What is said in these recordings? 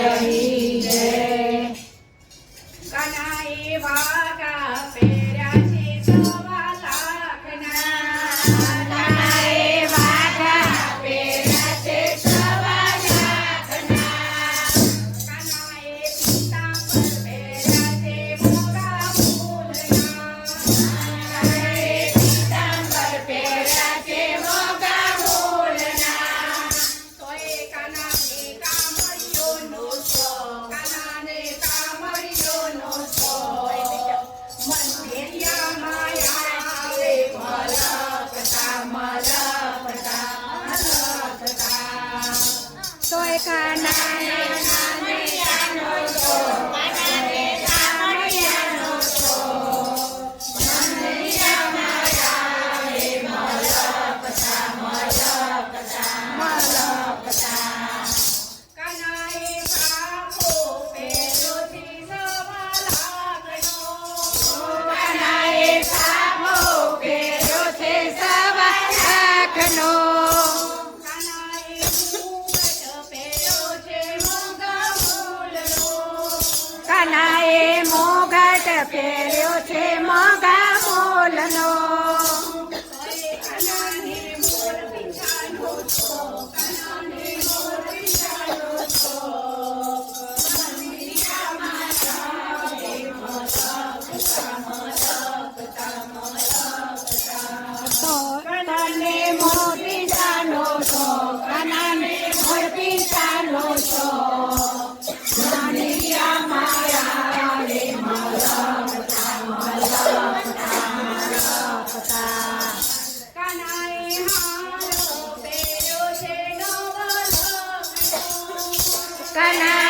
Grazie. so soy canal. નાનાએ મોઘટ પહેર્યો છે મોઘા બોલનો. ಸನಾ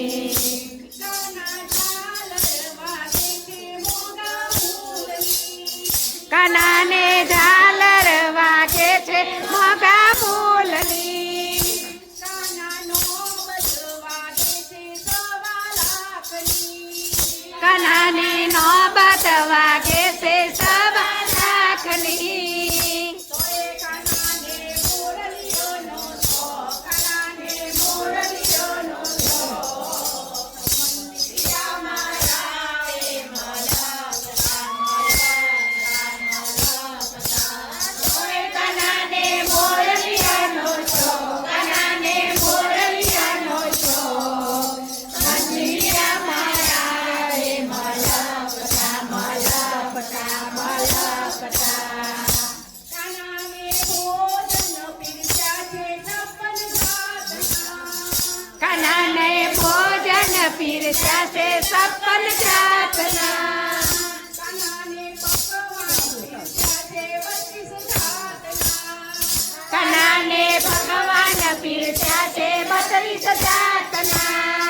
ನಾನೇ ದಾ સપન પ્રાર્થના. કનાને ભગવાન પીરસ્યા છે બત્રીસ જાતના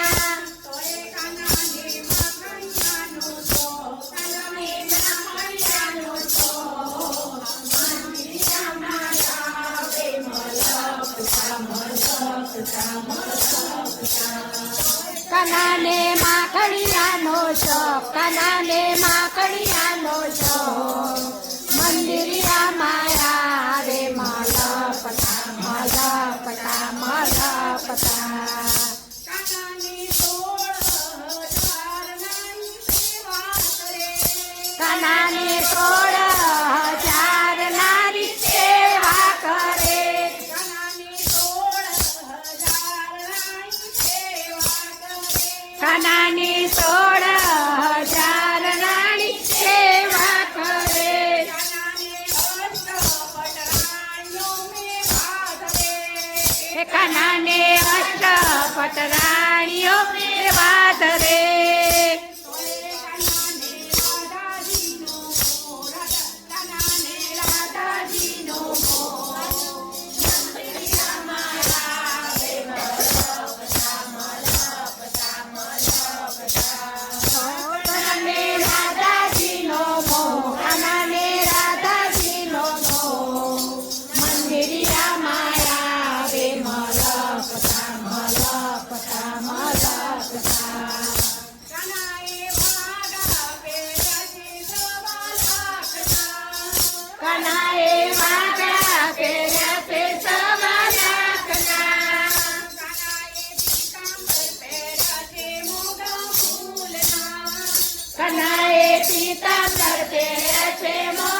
કનાને માકડિયાનો શોખ કનાને માકડિયાનો શોખ. મંદિરિયા માયા રે માલા પટા માલા પટા માલા પટા. કાનાની સોળ હજાર રાણી સેવા કરે. કાનાને અષ્ટપટ રાણીઓ કનાએ પીતાંબર કરતે છે મોગા